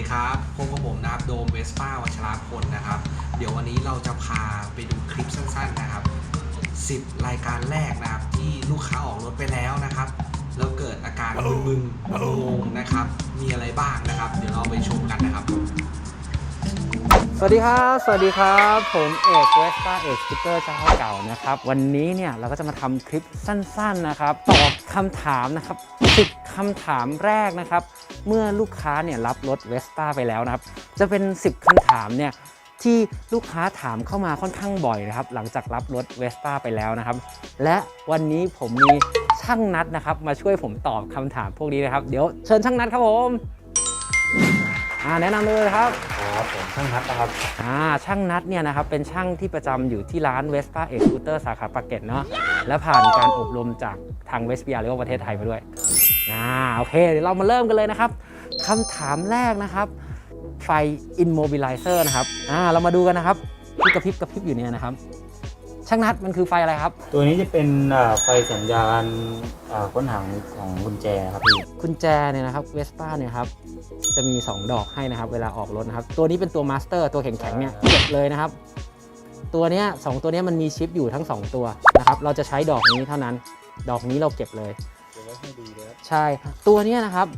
ดีครับพบกับผมนะครับโดมเวสป้าวัชราพลนะครับ เดี๋ยววันนี้เราจะพาไปดูคลิปสั้นๆนะครับ 10 รายการแรกนะครับที่ลูกค้าออกรถไปแล้วนะครับ แล้วเกิดอาการมึนๆงงๆนะครับ มีอะไรบ้างนะครับ เดี๋ยวเราไปชมกันนะครับ สวัสดีครับ สวัสดีครับ ผมเอกเวสป้าเอกสปิเกอร์เจ้าเก่านะครับ วันนี้เนี่ยเราก็จะมาทำคลิปสั้นๆนะครับ ตอบคำถามนะครับ10คำถามแรกนะครับ เมื่อลูกค้าเนี่ยรับรถเวสป้าไปแล้วนะครับ จะเป็น 10 คำถามเนี่ยที่ลูกค้าถามเข้ามาค่อนข้างบ่อยนะครับ หลังจากรับรถเวสป้าไปแล้วนะครับ และวันนี้ผมมีช่างนัดนะครับ มาช่วยผมตอบคำถามพวกนี้นะครับ เดี๋ยวเชิญช่างนัดครับผม อ่าแนะนำเลยครับ ครับผมช่างนัดนะครับอ่าช่างนัดเนี่ยนะครับเป็นช่างที่ประจำอยู่ที่ร้าน Vespa e x c u t e r สาขาปากเกร็ดเนาะและผ่านการอบรมจากทาง v e s p a หรือว่าประเทศไทยมาด้วยอ่าโอเคเดี๋ยวเรามาเริ่มกันเลยนะครับคำถามแรกนะครับ ไฟ immobilizer นะครับอ่าเรามาดูกันนะครับที่กระพริบกระพริบอยู่เนี่ยนะครับ ช่างนัดมันคือไฟอะไรครับ ตัวนี้จะเป็นอ่าไฟสัญญาณอ่าค้นหาของกุญแจครับพี่กุญแจเนี่ยนะครับ Vespa เนี่ยครับจะมี 2 ดอกให้นะครับ เวลาออกรถนะครับ ตัวนี้เป็นตัวมาสเตอร์ตัวแข็งๆเนี่ยเก็บเลยนะครับ ตัวเนี้ยสองตัวเนี้ยมันมีชิปอยู่ทั้ง 2 ตัวนะครับ เราจะใช้ดอกนี้เท่านั้น ดอกนี้เราเก็บเลยเดี๋ยวไว้ให้ดูเลยครับใช่ตัวเนี้ยนะครับ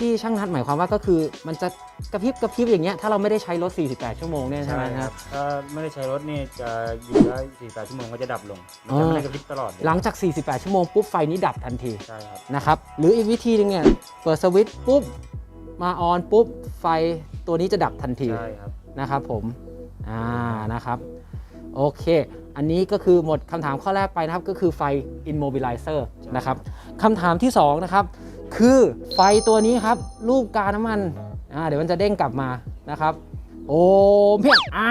ที่ช่างนัดหมายความว่าก็คือมันจะกระพริบกระพริบอย่างเงี้ยถ้าเราไม่ได้ใช้รถ 48 ชั่วโมงเนี่ยใช่ไหมครับ ถ้าไม่ได้ใช้รถนี่จะอยู่ได้48 ชั่วโมงก็จะดับลงมันจะไม่ได้กระพริบตลอดเลยหลังจาก 48 ชั่วโมงปุ๊บไฟนี้ดับทันทีใช่ครับนะครับหรืออีกวิธีหนึงเนี่ยเปิดสวิตช์ปุ๊บมาออนปุ๊บไฟตัวนี้จะดับทันทีใช่ครับนะครับผมอ่านะครับโอเค อันนี้ก็คือหมดคำถามข้อแรกไปนะครับก็คือไฟ immobilizer นะครับคำถามที่สองนะครับ คือไฟตัวนี้ครับ รูปกาน้ำมันอ่าเดี๋ยวมันจะเด้งกลับมานะครับ โอ้เพียงอ่า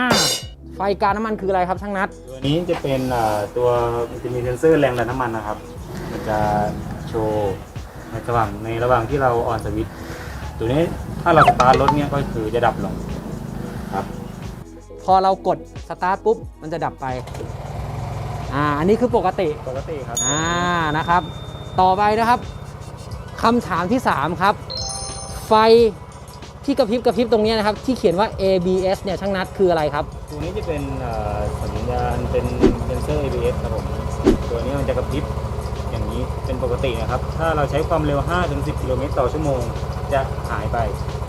ไฟกาน้ำมันคืออะไรครับช่างนัด ตัวนี้จะเป็นอ่าตัวมันจะมีเซนเซอร์แรงดันน้ำมันนะครับ มันจะโชว์ในระหว่างในระหว่างที่เราออนสวิตช์ตัวนี้ถ้าเราสตาร์ทรถเนี่ยก็คือจะดับลงครับ พอเรากดสตาร์ทปุ๊บมันจะดับไปอ่าอันนี้คือปกติปกติครับอ่านะครับ ต่อไปนะครับ คำถามที่ 3 ครับ ไฟที่กระพริบกระพริบตรงเนี้ยนะครับ ที่เขียนว่า ABS เนี่ยช่างนัดคืออะไรครับ ตัวนี้จะเป็นอ่าสัญญาณเป็นเซนเซอร์ ABS ครับผมตัวนี้มันจะกระพริบอย่างนี้เป็นปกตินะครับ ถ้าเราใช้ความเร็ว 5-10 กิโลเมตรต่อชั่วโมงจะหายไป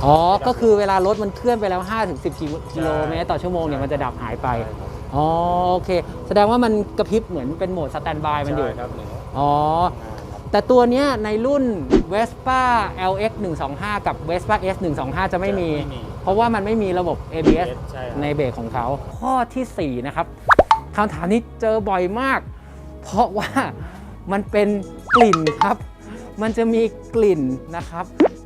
อ๋อ ก็คือเวลารถมันเคลื่อนไปแล้ว 5-10 กิโลเมตรต่อชั่วโมงเนี่ยมันจะดับหายไปใช่ครับอ๋อ โอเค แสดงว่ามันกระพริบเหมือนเป็นโหมดสแตนบายมันอยู่ใช่ครับหนึ่งอ๋อ แต่ตัวเนี้ยในรุ่น Vespa LX 125 กับ Vespa S 125 จะไม่มีไม่มีเพราะว่ามันไม่มีระบบ ABS ใช่ครับในเบรกของเขา ข้อทีสี่ 4 นะครับคำถามนี้เจอบ่อยมาก เพราะว่ามันเป็นกลิ่นครับ มันจะมีกลิ่นนะครับ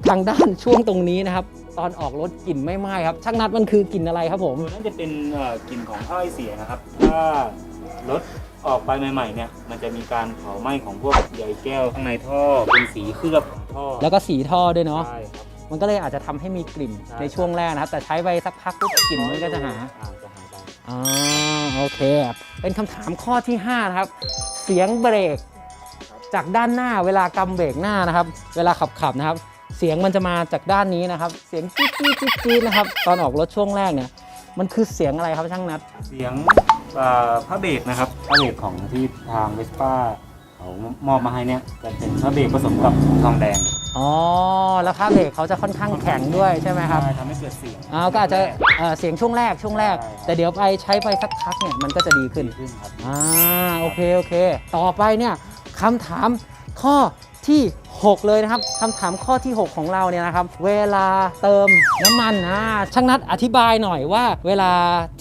ทางด้านช่วงตรงนี้นะครับ ตอนออกรถกลิ่นไม่ไหม้ครับช่างนัดมันคือกลิ่นอะไรครับผมตัวนั้นจะเป็นเอ่อกลิ่นของท่อไอเสียนะครับถ้ารถ ออกไปใหม่ๆเนี่ยมันจะมีการเผาไหม้ของพวกใยแก้วข้างในท่อเป็นสีเคลือบของท่อแล้วก็สีท่อด้วยเนาะใช่ครับ มันก็เลยอาจจะทำให้มีกลิ่นใช่ ในช่วงแรกนะครับ แต่ใช้ไปสักพักปุ๊บกลิ่นมันก็จะหา อ่จะหายไปอ๋อโอเคเป็นคำถามข้อที่5นะครับ เสียงเบรก จากด้านหน้าเวลากำเบรกหน้านะครับ เวลาขับขับๆนะครับ เสียงมันจะมาจากด้านนี้นะครับ เสียงจี๊ดจี๊ดจี๊ดจี๊ดนะครับ ตอนออกรถช่วงแรกเนี่ย มันคือเสียงอะไรครับช่างนัดเสียง เอ่อผ้าเบรกนะครับผ้าเบรกของที่ทางเวสป้าเขามอบมาให้เนี่ยจะเป็นผ้าเบรกผสมกับทองแดงอ๋อ แล้วผ้าเบรกเขาจะค่อนข้างแข็งด้วยใช่ไหมครับ ใช่ทำให้เกิดเสียงอ่าก็อาจจะเอ่อเสียงช่วงแรกช่วงแรก ใช่ครับแต่เดี๋ยวไปใช้ไปสักพักเนี่ยมันก็จะดีขึ้น ดีขึ้นครับ อ่าโอเคโอเค ต่อไปเนี่ยคำถามข้อที่ 6 เลยนะครับคำถามข้อที่ 6 ของเราเนี่ยนะครับ เวลาเติมน้ำมันอ่าช่างนัดอธิบายหน่อยว่า เวลา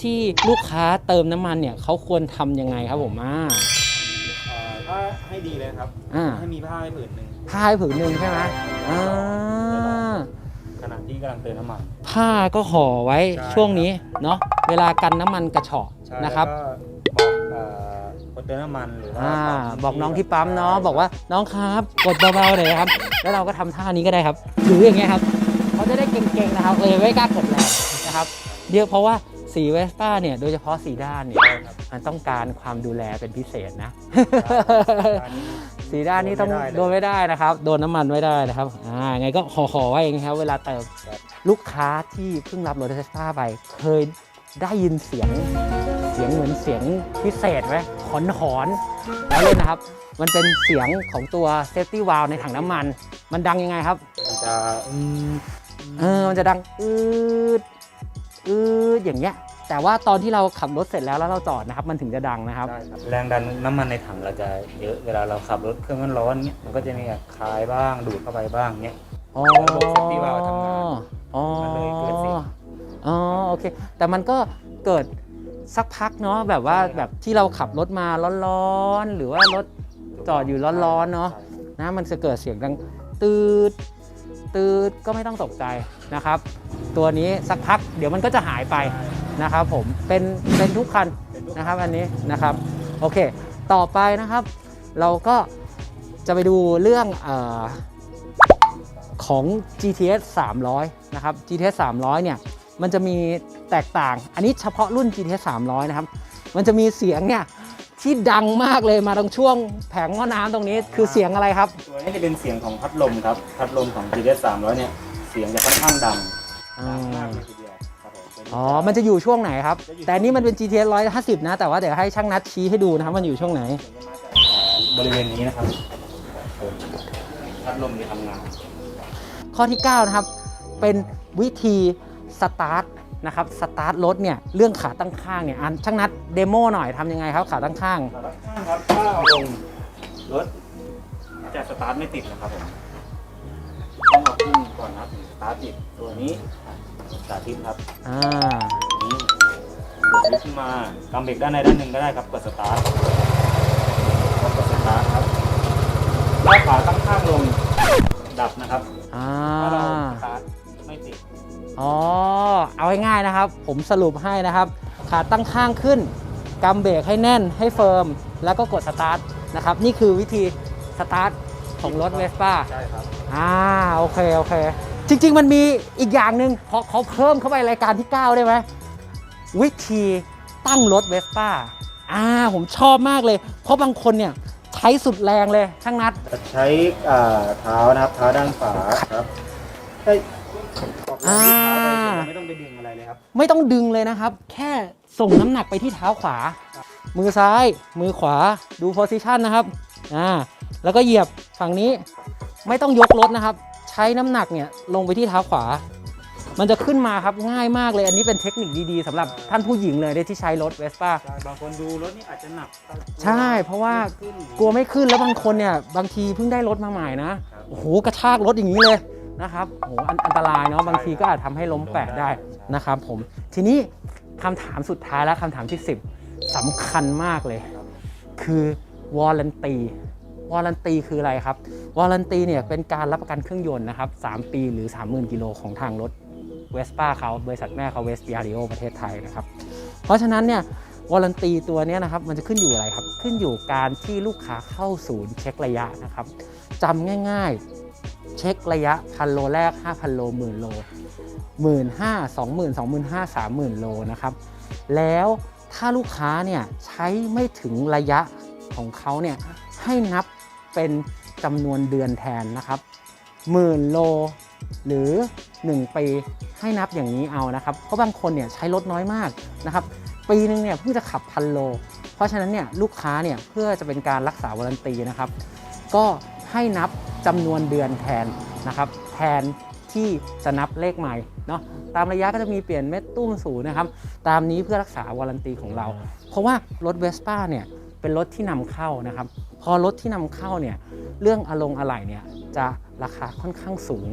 ที่ลูกค้าเติมน้ำมันเนี่ยเขาควรทำยังไงครับผมอ่าเอ่อถ้าให้ดีเลยครับอ่าให้มีผ้าให้ผืนหนึ่งผ้าให้ผืนหนึ่งใช่ไหมอ่าขณะที่กำลังเติมน้ำมัน ผ้าก็ห่อไว้ใช่ช่วงนี้เนาะเวลากันน้ำมันกระเฉาะใช่นะครับ อคนเติมน้ำมันหรือว่าอ่าขบอกน้องที่ปั๊มเนาะบอกว่าน้องครับ กดเบาๆหน่อยนะครับ แล้วเราก็ทำท่านี้ก็ได้ครับหรืออย่างเงี้ยครับเขาจะได้เก่งๆนะครับเออไม่กล้ากดแรงนะครับเดี๋ยวเพราะว่าสีเวสป้าเนี่ยโดยเฉพาะสีด้านเนี่ยใช่ครับมันต้องการความดูแลเป็นพิเศษนะ อันนี้ สีสีด้านนี้ต้องโดนไม่ได้นะครับ โดนน้ำมันไม่ได้นะครับ อ่าไงก็ขอขอไว้เองครับเวลาเติมลูกค้าที่เพิ่งรับรถเทสลาไป เคยได้ยินเสียง เสียงเหมือนเสียงพิเศษไหมห อนหอนๆแล้วเลยนะครับ มันเป็นเสียงของตัวเซฟตี้วาลในถังน้ำมัน มันดังยังไงครับ มันจะอืมเออมันจะดังอืดอืดอย่างเงี้ย แต่ว่าตอนที่เราขับรถเสร็จแล้วแล้วเราจอดนะครับ มันถึงจะดังนะครับ ได้ครับแรงดันน้ำมันในถังเราจะเยอะเวลาเราขับรถเครื่องร้อนๆเนี้ยมันก็จะมีแบบคายบ้างดูดเข้าไปบ้างเนี้ยอ๋อระบบ safety valve ทำงานอ๋อมันเลยเกิดเสียง อ๋อ โอเค แต่มันก็เกิด สักพักเนาะแบบว่าใช่ครับแบบที่เราขับรถมาร้อนๆ หรือว่ารถจอดอยู่ร้อนๆเนอะนะมันจะเกิดเสียงดังตืดตืดก็ไม่ต้องตกใจนะครับ ตัวนี้สักพักเดี๋ยวมันก็จะหายไปนะครับผมเป็นเป็นทุกคันนะครับอันนี้นะครับโอเค ต่อไปนะครับ เราก็จะไปดูเรื่องเออของ GTS 300 นะครับ GTS 300 เนี่ย มันจะมี แตกต่าง อันนี้เฉพาะรุ่น GTS 300 นะครับ มันจะมีเสียงเนี่ยที่ดังมากเลยมาตรงช่วงแผงหม้อน้ำตรงนี้คือเสียงอะไรครับ ตัวนี้จะเป็นเสียงของพัดลมครับ พัดลมของ GTS 300 เนี่ย เสียงจะค่อนข้างดังอ่าดังมากเลยทีเดียวครับผมอ๋อ มันจะอยู่ช่วงไหนครับ จะอยู่ แต่อันนี้มันเป็น GTS 150 นะ แต่ว่าเดี๋ยวให้ช่างนัดชี้ให้ดูนะครับ มันอยู่ช่วงไหน เสียงจะมาจากบริเวณนี้นะครับพัดลมจะทำงาน ข้อที่ 9 นะครับ เป็นวิธีสตาร์ท นะครับสตาร์ทรถเนี่ยเรื่องขาตั้งข้างเนี่ยอันช่างนัดเดโมหน่อยทำยังไงครับขาตั้งข้างขาด้านข้างครับถ้าเอาลงรถจะสตาร์ทไม่ติดนะครับผมต้องเอาขึ้นก่อนนะครับถึงสตาร์ทติดตัวนี้สาธิตครับอ่าตัวนี้กดลิฟต์ขึ้นมากำเบรกด้านในด้านหนึ่งก็ได้ครับกดสตาร์ทกดสตาร์ทครับถ้าขาตั้งข้างลงดับนะครับอ่าถ้าเราสตาร์ทไม่ติดอ๋อเอา ง่ายๆนะครับ ผมสรุปให้นะครับ ขาตั้งข้างขึ้นกำเบรกให้แน่นให้เฟิร์ม แล้วก็กดสตาร์ทนะครับ นี่คือวิธีสตาร์ทของรถเวสป้าใช่ครับอ่าโอเคโอเค จริง ๆ มันมีอีกอย่างหนึ่งขอเขาเพิ่มเข้าไปรายการที่ 9 ได้ไหมวิธีตั้งรถเวสป้าอ่าผมชอบมากเลย เพราะบางคนเนี่ยใช้สุดแรงเลยช่างนัดจะใช้อ่าเท้านะครับเท้าด้านขวาครับใช่ ออกแรงที่เท้าไปเฉยๆไม่ต้องไปดึงอะไรเลยครับ ไม่ต้องดึงเลยนะครับ แค่ส่งน้ำหนักไปที่เท้าขวา มือซ้าย มือขวา ดูโพซิชันนะครับ อ่า แล้วก็เหยียบฝั่งนี้ ไม่ต้องยกรถนะครับ ใช้น้ำหนักเนี่ยลงไปที่เท้าขวา มันจะขึ้นมาครับง่ายมากเลย อันนี้เป็นเทคนิคดีๆสำหรับท่านผู้หญิงเลยที่ใช้รถเวสป้า ใช่บางคนดูรถนี่อาจจะหนักใช่เพราะว่า ขึ้น กลัวไม่ขึ้นแล้วบางคนเนี่ยบางทีเพิ่งได้รถมาใหม่นะครับโอ้โหกระชากรถอย่างนี้เลย นะครับโอ้โหอันอันตรายเนาะบางทีก็อาจทำให้ล้มแปะได้นะครับผมทีนี้คำถามสุดท้ายแล้วคำถามที่ 10สำคัญมากเลย คือวอร์ a นตีวอร์ a นตีคืออะไรครับวอร์ a นตีเนี่ยเป็นการรับประกันเครื่องยนต์นะครับ 3 ปีหรือ 30,000 กิโลของทางรถเวสป้าเขาบริษัทแม่เขาเวสปิอาริโอประเทศไทยนะครับ เพราะฉะนั้นเนี่ยวอร์ a นตีตัวเนี้ยนะครับมันจะขึ้นอยู่อะไรครับ ขึ้นอยู่การที่ลูกค้าเข้าศูนย์เช็คระยะนะครับจำง่ายๆ เช็คระยะพันโลแรก 5,000 โลหมื่นโลหมื่นห้าสองหมื่นสองหมื่นห้าสามหมื่นโลนะครับ แล้วถ้าลูกค้าเนี่ยใช้ไม่ถึงระยะของเขาเนี่ยให้นับเป็นจำนวนเดือนแทนนะครับหมื่นโลหรือ 1 ปีให้นับอย่างนี้เอานะครับเพราะบางคนเนี่ยใช้รถน้อยมากนะครับปีหนึงเนี่ยเพิ่งจะขับพันโล เพราะฉะนั้นเนี่ยลูกค้าเนี่ยเพื่อจะเป็นการรักษาวารันตีนะครับ ก็ ให้นับจำนวนเดือนแทนนะครับแทนที่จะนับเลขใหม่เนาะตามระยะก็จะมีเปลี่ยนเม็ดตุ้มสูนะครับ ตามนี้เพื่อรักษาวารันตีของเรา เพราะว่ารถเวสป้าเนี่ยเป็นรถที่นำเข้านะครับ พอรถที่นำเข้าเนี่ยเรื่องอารมณ์อะไหล่เนี่ยจะราคาค่อนข้างสูง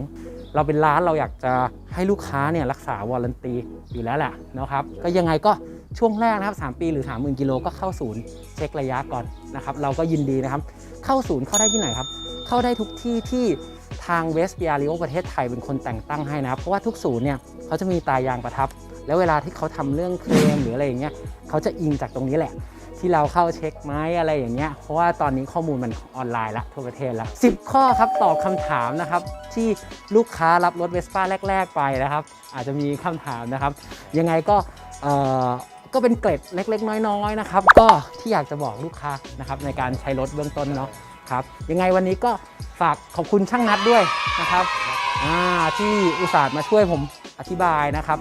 เราเป็นร้านเราอยากจะให้ลูกค้าเนี่ยรักษาวารันตีอยู่แล้วแหละนะครับ ก็ยังไงก็ช่วงแรกนะครับ 3 ปีหรือ 30,000กิโลก็เข้าศูนย์เช็คระยะก่อนนะครับ เราก็ยินดีนะครับ เข้าศูนย์เข้าได้ที่ไหนครับ เข้าได้ทุกที่ที่ทางเวสเปียริโอประเทศไทยเป็นคนแต่งตั้งให้นะครับ เพราะว่าทุกศูนย์เนี่ยเขาจะมีตายางประทับ แล้วเวลาที่เขาทำเรื่องเคลมหรืออะไรอย่างเงี้ยเขาจะอิงจากตรงนี้แหละ ที่เราเข้าเช็คไหมอะไรอย่างเงี้ยเพราะว่าตอนนี้ข้อมูลมันออนไลน์ละทั่วประเทศล้ว10 ข้อครับตอบคำถามนะครับที่ลูกค้ารับรถเวสป้าแรก ๆ ไปนะครับ อาจจะมีคำถามนะครับ ยังไงก็เอ่อก็เป็นเกร็ดเล็ก ๆ น้อยๆนะครับก็ที่อยากจะบอกลูกค้านะครับในการใช้รถเบื้องต้นเนาะ นะครับยังไงวันนี้ก็ฝากขอบคุณช่างนัดด้วยนะครับที่อุตส่าห์มาช่วยผมอธิบายนะครับ